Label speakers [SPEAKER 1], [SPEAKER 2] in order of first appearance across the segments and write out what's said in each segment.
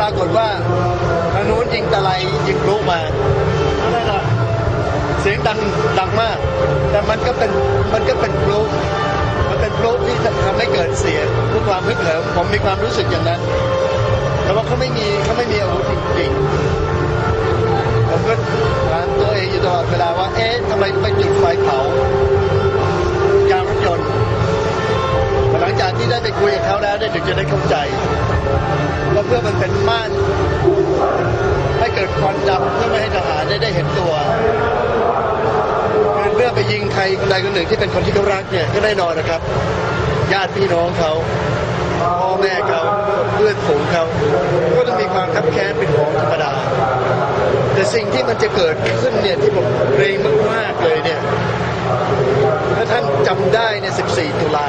[SPEAKER 1] ปรากฏว่าทางนู้นยิงตะไลยิงพลุมานั่นน่ะเสียงดังดังมาก แต่มันก็เป็นมันก็เป็นพลุมันเป็นพลุที่ทำให้เกิดเสียงเพื่อความพึกเหิมผมมีความรู้สึกอย่างนั้น แต่ว่าเขาไม่มีเขาไม่มีอาวุธจริงๆ คุยกับเขาแล้วเนี่ยถึงจะได้เข้าใจว่าเพื่อมันเป็นม่านให้เกิดควันดำเพื่อไม่ให้ทหารได้ได้เห็นตัวคือเมื่อไปยิงใครคนใดคนหนึ่งที่เป็นคนที่เขารักเนี่ยก็แน่นอนนะครับ ญาติพี่น้องเขาพ่อแม่เขาเพื่อนฝูงเขาก็ต้องมีความคับแค้นเป็นของธรรมดา แต่สิ่งที่มันจะเกิดขึ้นเนี่ยที่ผมเกรงมากๆเลยเนี่ยถ้าท่านจำได้เนี่ย 14 ตุลา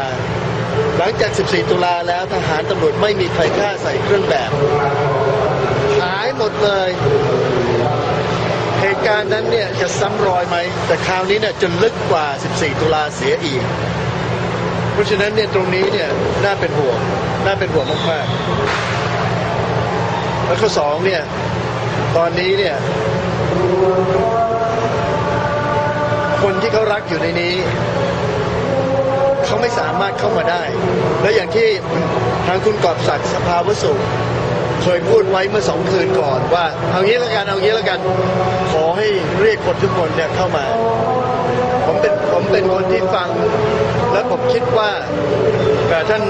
[SPEAKER 1] หลังจาก 14 ตุลาแล้วทหารตำรวจไม่มีใครกล้าใส่เครื่องแบบ หายหมดเลย เหตุการณ์นั้นเนี่ยจะซ้ำรอยไหม แต่คราวนี้เนี่ยจะลึกกว่า 14 ตุลาเสียอีก เพราะฉะนั้นเนี่ยตรงนี้เนี่ยน่าเป็นห่วง น่าเป็นห่วงมากๆ แล้วข้อสองเนี่ย ตอนนี้เนี่ยคนที่เขารักอยู่ในนี้ เขาไม่สามารถเข้ามาได้ และอย่างที่ทางคุณกอบศักดิ์สภาวสุขเคยพูดไว้เมื่อสองคืนก่อนว่าเอางี้แล้วกันเอางี้แล้วกัน ขอให้เรียกคนทุกคนเนี่ยเข้ามา ผมเป็นผมเป็นคนที่ฟัง และผมคิดว่าแต่ท่าน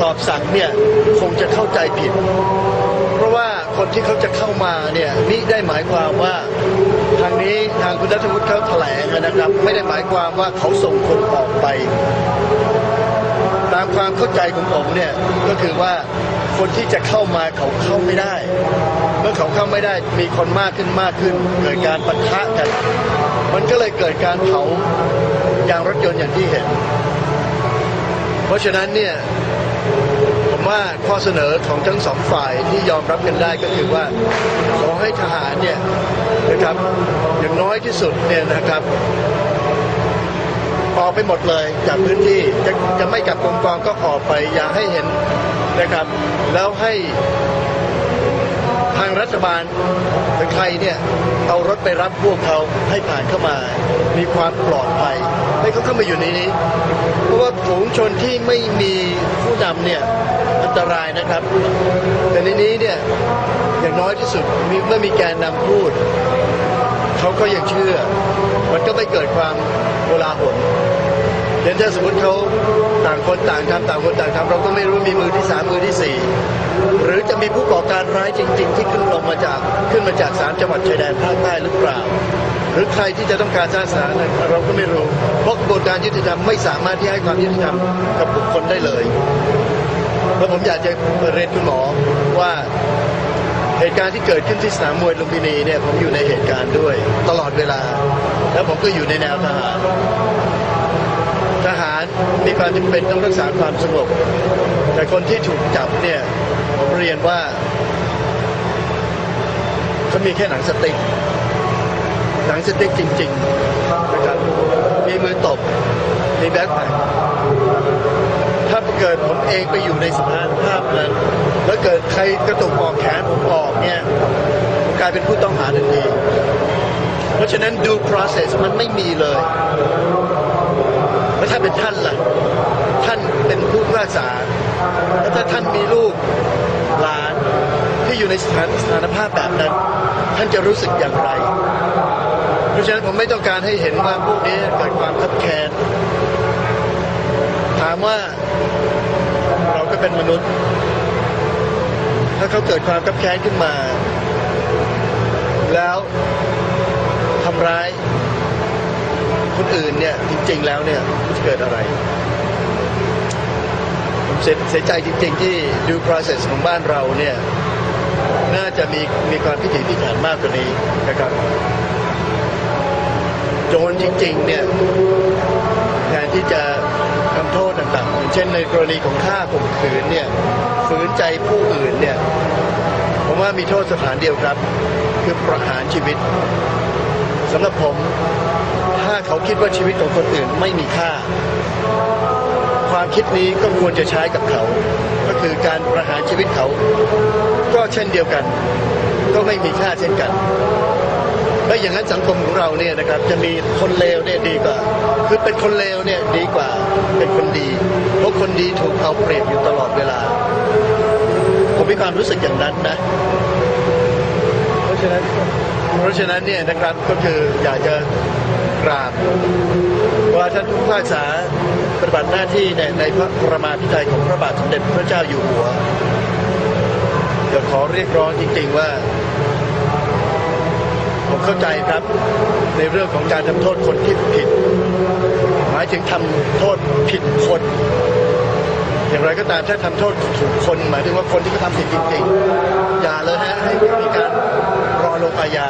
[SPEAKER 1] กอบศักดิ์เนี่ยคงจะเข้าใจผิด เพราะว่าคนที่เขาจะเข้ามาเนี่ยนี่ได้หมายความว่าทางนี้ทางคุณรัฐวุฒิเขาแถลงนะครับ ไม่ได้หมายความว่าเขาส่งคนออกไป ตามความเข้าใจของผมเนี่ยก็คือว่า คนที่จะเข้ามาเขาเข้าไม่ได้ เมื่อเขาเข้าไม่ได้มีคนมากขึ้นมากขึ้น เกิดการปะทะกัน มันก็เลยเกิดการเผายางรถยนต์อย่างที่เห็น เพราะฉะนั้นเนี่ยผมว่าข้อเสนอของทั้งสองฝ่ายที่ยอมรับกันได้ก็คือว่าขอให้ทหารเนี่ยนะครับอย่างน้อยที่สุดเนี่ยนะครับออกไปหมดเลยจากพื้นที่จะจะไม่กลับกองกองก็ออกไปอย่าให้เห็น นะครับ แล้วให้ทางรัฐบาลหรือใครเนี่ยเอารถไปรับพวกเขาให้ผ่านเข้ามา มีความปลอดภัยให้เขาเข้ามาอยู่ในนี้ เพราะว่าฝูงชนที่ไม่มีผู้นำเนี่ยอันตรายนะครับ แต่ในนี้เนี่ยอย่างน้อยที่สุดมีเมื่อมีแกนนำพูด เขาก็ยังเชื่อ มันก็ไม่เกิดความโกลาหล เดี๋ยวถ้าสมมติเขาต่างคนต่างทำต่างคนต่างทำเราก็ไม่รู้มีมือที่สามมือที่สี่หรือจะมีผู้ก่อการร้ายจริง ๆ ที่ขึ้นลงมาจากขึ้นมาจากสามจังหวัดชายแดนภาคใต้หรือเปล่า หรือใครที่จะต้องการสร้างสถานเราก็ไม่รู้เพราะกระบวนการยุติธรรมไม่สามารถที่ให้ความยุติธรรมกับบุคคลได้เลยแล้วผมอยากจะเรียนคุณหมอว่าเหตุการณ์ที่เกิดขึ้นที่สนามมวยลุมพินีเนี่ยผมอยู่ในเหตุการณ์ด้วยตลอดเวลา แล้วผมก็อยู่ในแนวทหาร ทหารมีความจำเป็นต้องรักษาความสงบ แต่คนที่ถูกจับเนี่ยผมเรียนว่าเขามีแค่หนังสติ๊กหนังสติ๊กจริงๆนะครับมีมือตบมีแบ็คแพ็คถ้าเกิดผมเองไปอยู่ในสถานภาพนั้น แล้วเกิดใครกระตุกออกแขนผมออกเนี่ยผมกลายเป็นผู้ต้องหาทันทีเพราะฉะนั้นดู process มันไม่มีเลย แล้วถ้าเป็นท่านล่ะ ท่านเป็นผู้พิพากษาแล้วถ้าท่านมีลูกหลานที่อยู่ในสถานสถานภาพแบบนั้น ท่านจะรู้สึกอย่างไร เพราะฉะนั้นผมไม่ต้องการให้เห็นว่าพวกนี้เกิดความคับแค้นถามว่าเราก็เป็นมนุษย์ ถ้าเขาเกิดความกับแค้นขึ้นมา แล้วทำร้าย คนอื่นเนี่ยจริง ๆ แล้วเนี่ยมันจะเกิดอะไรผมเสียใจจริง ๆ ที่ดู process ของบ้านเราเนี่ยน่าจะมีมีความพิถีพิถันมากกว่านี้นะครับโจรจริง ๆ เนี่ยแทนที่จะทำโทษต่างๆอย่างเช่นในกรณีของฆ่าข่มขืนเนี่ยฝืนใจผู้อื่นเนี่ยผมว่ามีโทษสถานเดียวครับ คือประหารชีวิตสำหรับผม ถ้าเขาคิดว่าชีวิตของคนอื่นไม่มีค่า ความคิดนี้ก็ควรจะใช้กับเขา ก็คือการประหารชีวิตเขา ก็เช่นเดียวกัน ก็ไม่มีค่าเช่นกันแล้วอย่างนั้นสังคมของเราเนี่ยนะครับจะมีคนเลวเนี่ยดีกว่า คือเป็นคนเลวเนี่ยดีกว่าเป็นคนดี เพราะคนดีถูกเอาเปรียบอยู่ตลอดเวลา ผมมีความรู้สึกอย่างนั้นนะ เพราะฉะนั้น เพราะฉะนั้นเนี่ยนะครับก็คืออยากจะกราบว่าท่านผู้พิพากษาปฏิบัติหน้าที่ในในพระประมาพิไทยของพระบาทสมเด็จพระเจ้าอยู่หัวเดี๋ยวขอเรียกร้องจริงๆว่า ผมเข้าใจครับในเรื่องของการทำโทษคนที่ผิด หมายถึงทำโทษผิดคน อย่างไรก็ตามถ้าทำโทษถูกคนหมายถึงว่าคนที่เขาทำผิดจริงๆอย่าเลยฮะให้มีการรอลงอาญา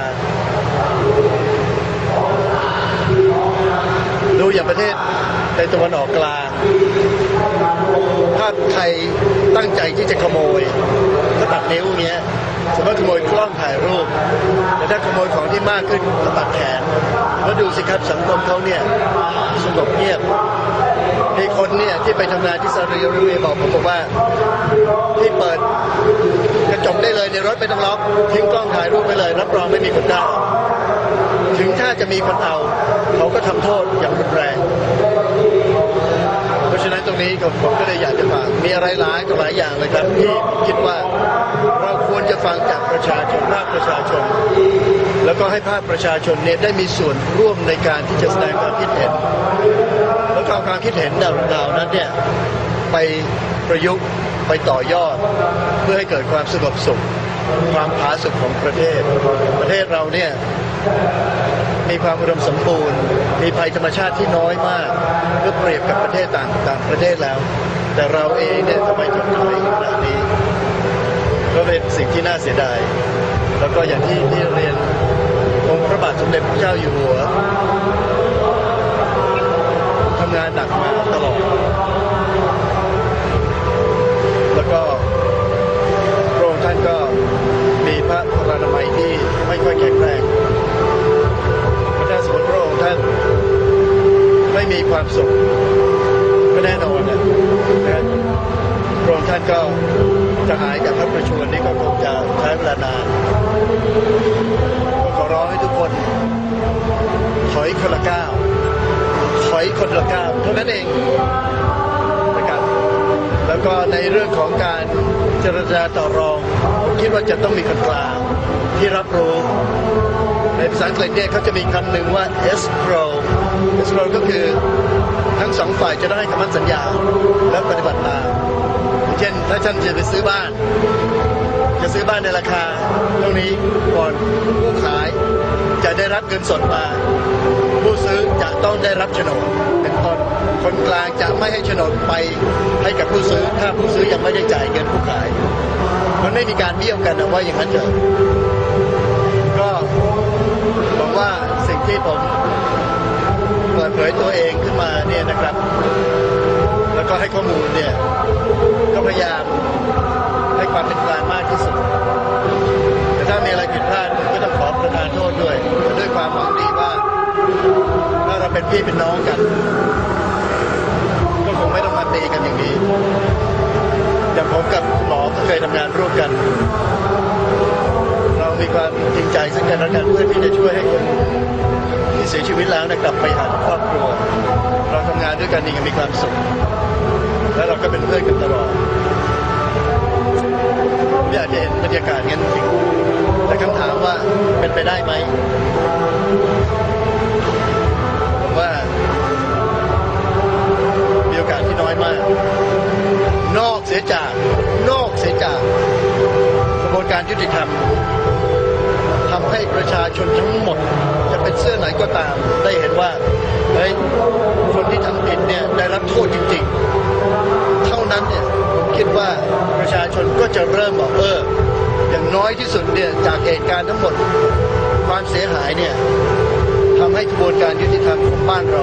[SPEAKER 1] ดูอย่างประเทศในตะวันออกกลางถ้าใครตั้งใจที่จะขโมยก็ตัดนิ้วเงี้ยสมมติขโมยกล้องถ่ายรูป แต่ถ้าขโมยของที่มากขึ้นก็ตัดแขนแล้วดูสิครับสังคมเขาเนี่ยสงบเงียบ มีคนเนี่ยที่ไปทำงานที่ซาอุดิอาระเบียบอกผมบอกว่าที่เปิดกระจกได้เลยในรถไม่ต้องล็อกทิ้งกล้องถ่ายรูปไปเลย รับรองไม่มีคนได้ถึงถ้าจะมีคนเอาเขาก็ทำโทษอย่างรุนแรง เพราะฉะนั้นตรงนี้ผมผมก็เลยอยากจะฝากมีอะไรหลายต่อหลายอย่างเลยครับ ที่ผมคิดว่าเราควรจะฟังจากประชาชนภาคประชาชน แล้วก็ให้ภาคประชาชนเนี่ยได้มีส่วนร่วมในการที่จะแสดงความคิดเห็น ความคิดเห็นเหล่านั้นเนี่ยไปประยุกต์ไปต่อยอด เพื่อให้เกิดความสงบสุข ความผาสุกของประเทศ ประเทศเราเนี่ยมีความอุดมสมบูรณ์ มีภัยธรรมชาติที่น้อยมากเมื่อเปรียบกับประเทศต่างต่างประเทศแล้ว แต่เราเองเนี่ยทำไมถึงถอยขนาดนี้ ก็เป็นสิ่งที่น่าเสียดาย แล้วก็อย่างที่ที่เรียนองค์พระบาทสมเด็จพระเจ้าอยู่หัวำงานหนักมาตลอด แล้วก็พระองค์ท่านก็มีพระพลานามัยที่ไม่ค่อยแข็งแรงเพราะถ้าสมมติพระองค์ท่านไม่มีความสุขก็แน่นอนนะนะพระองค์ท่านก็จะหายจากพระประชวรนี้ก็คงจะใช้เวลานานก็ขอร้องให้ทุกคนถอยคนละก้าว อยคนละก้าวเท่านั้นเองนะครับแล้วก็ในเรื่องของการเจรจาต่อรองผมคิดว่าจะต้องมีคนกลางที่รับรู้ในภาษาอังกฤษเนี่ยเขาจะมีคำหนึ่งว่า escrow escrow ก็คือทั้งสองฝ่ายจะได้คำมั่นสัญญาและปฏิบัติตามเช่น ถ้าฉันจะไปซื้อบ้าน จะซื้อบ้านในราคาเท่านี้ก่อนผู้ขายจะได้รับเงินสดมา จะต้องได้รับโฉนดเป็นต้นคนกลางจะไม่ให้โฉนดไปให้กับผู้ซื้อ ถ้าผู้ซื้อยังไม่ได้จ่ายเงินผู้ขาย มันไม่มีการเบี้ยวกันนะว่าอย่างนั้นเถอะก็บอกว่าสิ่งที่ผมเปิดเผยตัวเองขึ้นมาเนี่ยนะครับ แล้วก็ให้ข้อมูลเนี่ยก็พยายาม เป็นพี่เป็นน้องกัน ก็คงไม่ต้องมาตีกันอย่างนี้อย่างผมกับหมอก็เคยทำงานร่วมกัน เรามีความจริงใจซึ่งกันและกันเพื่อที่จะช่วยให้คนที่เสียชีวิตแล้วนยกลับไปหาครอบครัว เราทำงานด้วยกันอย่างมีความสุข และเราก็เป็นเพื่อนกันตลอดผมอยากจะเห็นบรรยากาศงั้นจริงแต่คำถามว่าเป็นไปได้ไหม อกาสที่น้อยมาก นอกเสียจาก นอกเสียจาก กระบวนการยุติธรรมทำให้ประชาชนทั้งหมด จะเป็นเสื้อไหนก็ตาม ได้เห็นว่าเฮ้ยคนที่ทำผิดเนี่ยได้รับโทษจริงๆ เท่านั้นเนี่ยผมคิดว่าประชาชนก็จะเริ่มบอกเอออย่างน้อยที่สุดเนี่ยจากเหตุการณ์ทั้งหมดความเสียหายเนี่ยทำให้กระบวนการยุติธรรมของบ้านเรา